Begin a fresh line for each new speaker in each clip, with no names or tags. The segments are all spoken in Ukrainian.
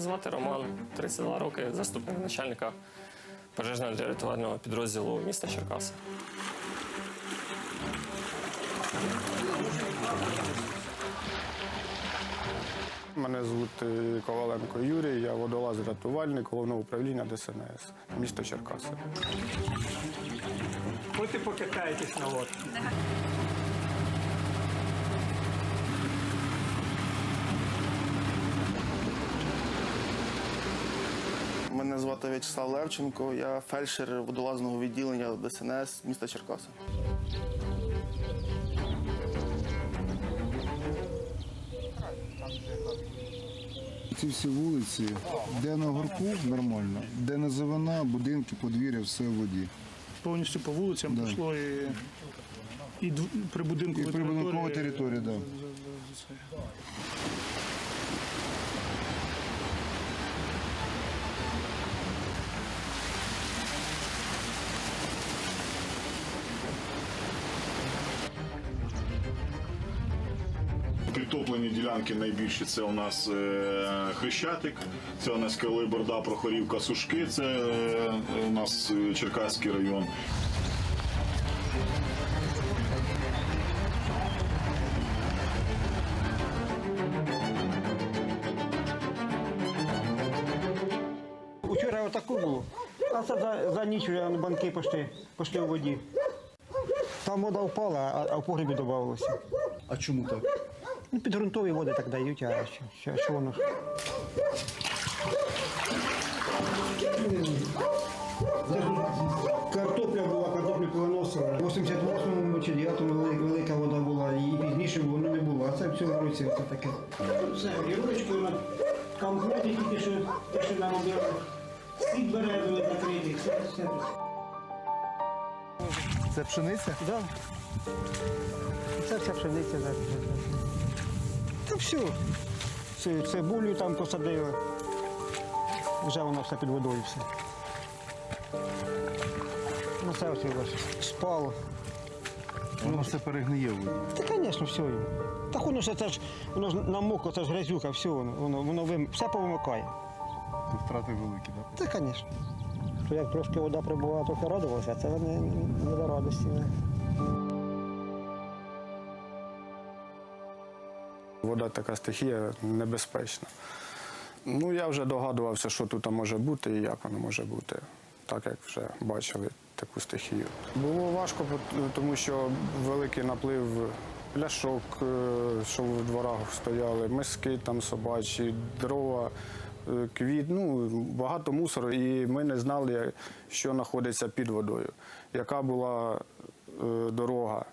звати Роман, 32 роки, заступник начальника пожежно рятувального підрозділу міста Черкаси.
Мене звуть е, Коваленко Юрій, я водолаз-рятувальник головного управління ДСНС, місто Черкаси.
От і покатаєтесь на лодці.
Мене звати В'ячеслав Левченко, я фельдшер водолазного відділення ДСНС міста Черкаси.
Ці всі вулиці, де на горку нормально, де низовина, будинки, подвір'я, все в воді.
повністю по вулицям
Да.
пішло і, і дв- при будинку
І прибудинкова територія, так. Да.
Підтоплені ділянки найбільші це у нас е, Хрещатик, це у нас Коли Борда, Прохорівка, Сушки, це е, у нас е, Черкаський район.
Вчора отаку було, а це за, за ніч вже банки пішли, пішли у воді. Там вода впала, а, а в погребі додавалося.
А чому так?
Ну, підґрунтові води так дають, а що, що, що воно? Картопля була, картоплю планосила. В 88-му чи 9-му велика вода була, і пізніше воно не було. А це в цьому році це таке. Все, гірочки на комплекті тільки що, те, що нам робили. Світ березовий закритий, все, все.
Це пшениця?
Да. Це вся пшениця. да. Та все. Це цибулю там посадили. Вже воно все під водою все. Ну це ось ось спало.
Воно все перегниє.
Та, звісно, все. Так воно ж це ж воно ж намокло, це ж грязюка, все воно, воно, воно вим- все повимикає.
Це втрати великі, так?
Та, звісно. То як трошки вода прибувала, трохи радувалося, а це не, не до радості. Не.
Вода така стихія небезпечна. Ну, я вже догадувався, що тут може бути і як воно може бути, так як вже бачили таку стихію. Було важко, тому що великий наплив пляшок, е, що в дворах стояли, миски там собачі, дрова, е, квіт, ну, багато мусору, і ми не знали, що знаходиться під водою, яка була е, дорога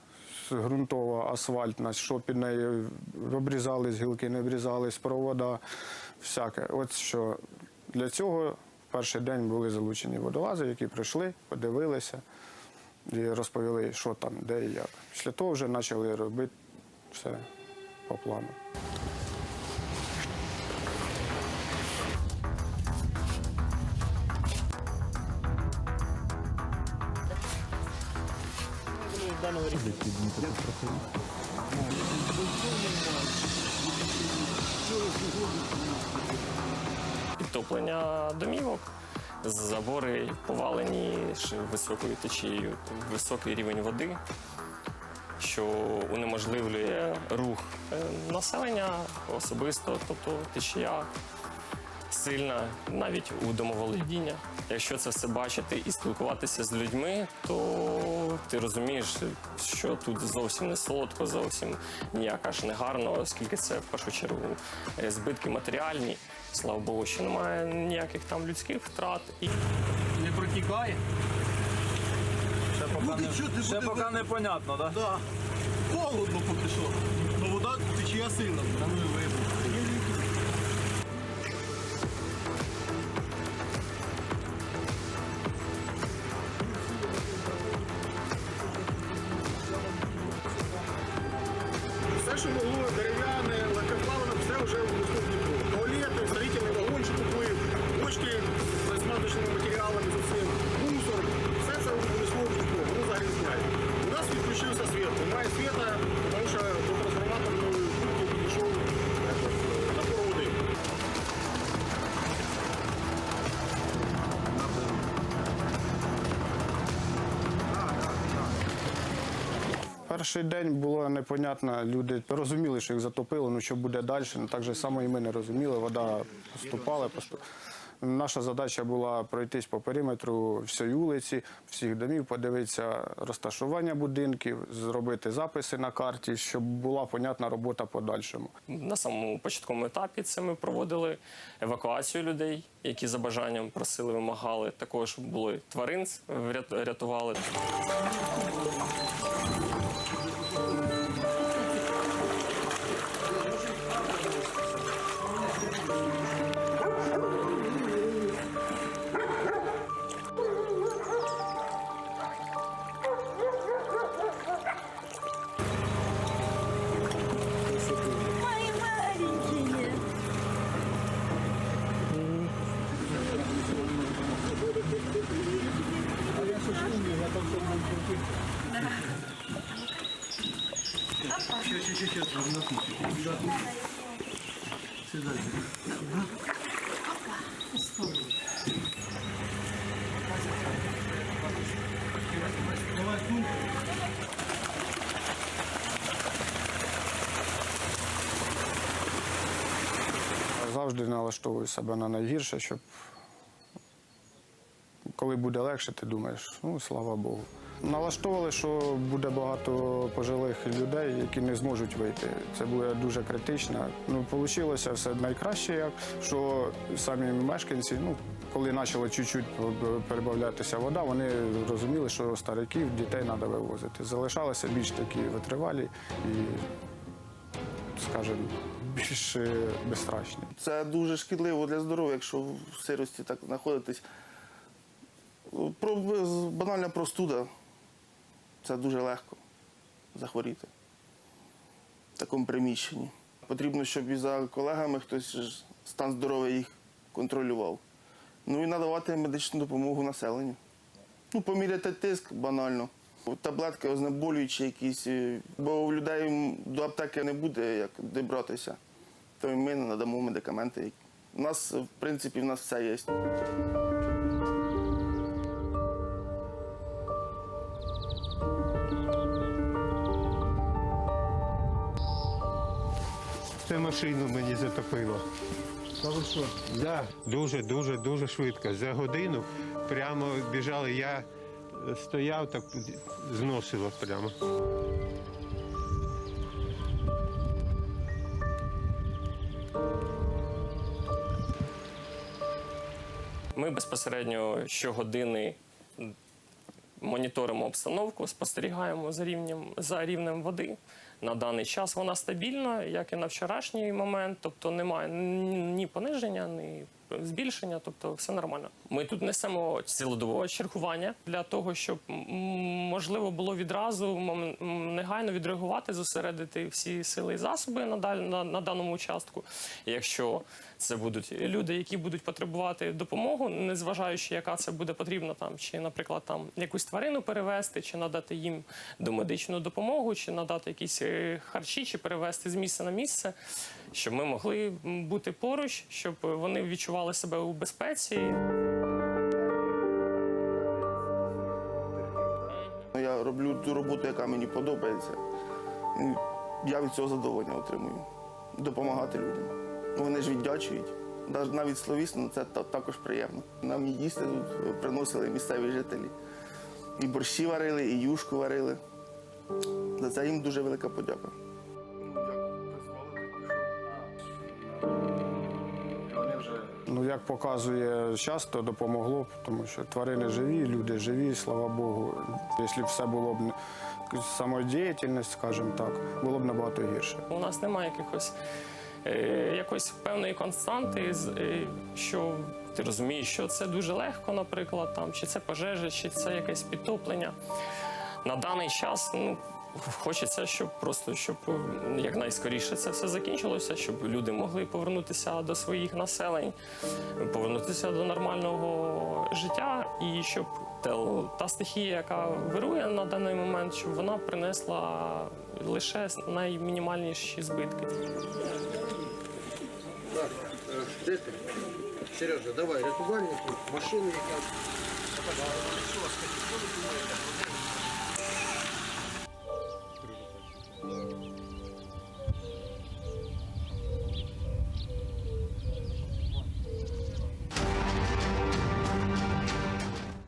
ґрунтова, асфальтна, що під нею обрізались гілки, не обрізались, провода, всяке. От що для цього перший день були залучені водолази, які прийшли, подивилися і розповіли, що там, де і як. Після того вже почали робити все по плану.
Підтоплення домівок, забори повалені високою течією, високий рівень води, що унеможливлює рух е, населення особисто, тобто течія сильна навіть у домоволодіння. Якщо це все бачити і спілкуватися з людьми, то ти розумієш, що тут зовсім не солодко, зовсім ніяк аж не гарно, оскільки це в першу чергу е, збитки матеріальні. Слава Богу, що немає ніяких там людських втрат. І
Не протікає? Ще поки, не, ще поки непонятно, так? Да?
Холодно поки що. Ну вода течія сильна.
Перший день було непонятно, люди розуміли, що їх затопило, ну що буде далі. Ну, так же само і ми не розуміли, вода поступала. поступ- Наша задача була пройтись по периметру всієї вулиці, всіх домів, подивитися розташування будинків, зробити записи на карті, щоб була понятна робота подальшому.
На самому початковому етапі це ми проводили евакуацію людей, які за бажанням просили, вимагали. Також були тварин рятували.
Завжди налаштовую себе на найгірше, щоб коли буде легше, ти думаєш, ну слава Богу. Налаштовували, що буде багато пожилих людей, які не зможуть вийти. Це буде дуже критично. Ну, вийшло все найкраще, що самі мешканці, ну, коли почала чуть-чуть перебавлятися вода, вони розуміли, що стариків, дітей треба вивозити. Залишалися більш такі витривалі і, скажімо, більш е, безстрашні.
Це дуже шкідливо для здоров'я, якщо в сирості так знаходитись. Банальна простуда. Це дуже легко захворіти в такому приміщенні. Потрібно, щоб і за колегами хтось стан здоров'я їх контролював. Ну і надавати медичну допомогу населенню. Ну, поміряти тиск банально. Таблетки ознеболюючі якісь, е, бо у людей до аптеки не буде як добратися. То ми надамо медикаменти. У нас, в принципі, в нас все є.
Це машину мені затопило.
Та ви що?
Да, дуже, дуже, дуже швидко. За годину прямо біжали. Я е, стояв, так зносило прямо.
Ми безпосередньо щогодини моніторимо обстановку, спостерігаємо за рівнем, за рівнем води. На даний час. Вона стабільна, як і на вчорашній момент, тобто немає ні пониження, ні збільшення, тобто все нормально. Ми тут несемо цілодобове чергування для того, щоб можливо було відразу негайно відреагувати, зосередити всі сили і засоби на, на, на даному участку. Якщо це будуть люди, які будуть потребувати допомогу, незважаючи, яка це буде потрібна, там чи, наприклад, там якусь тварину перевезти, чи надати їм домедичну допомогу, чи надати якісь е, харчі, чи перевезти з місця на місце, щоб ми могли бути поруч, щоб вони відчували себе у безпеці.
Ту роботу, яка мені подобається. Я від цього задоволення отримую. Допомагати людям. Вони ж віддячують. Навіть словісно це також приємно. Нам їсти тут приносили місцеві жителі. І борщі варили, і юшку варили. За це їм дуже велика подяка.
Як показує час, то допомогло, тому що тварини живі, люди живі, слава Богу. Якщо б все було б самодіяльність, скажімо так, було б набагато гірше.
У нас немає якихось е, якоїсь певної константи, е, що ти розумієш, що це дуже легко, наприклад, там, чи це пожежа, чи це якесь підтоплення. На даний час ну, хочеться, щоб просто щоб е, якнайскоріше це все закінчилося, щоб люди могли повернутися до своїх населень, повернутися до нормального життя, і щоб те- та стихія, яка вирує на даний момент, щоб вона принесла лише наймінімальніші збитки.
Сережа, давай, рятувальнику, машину яка.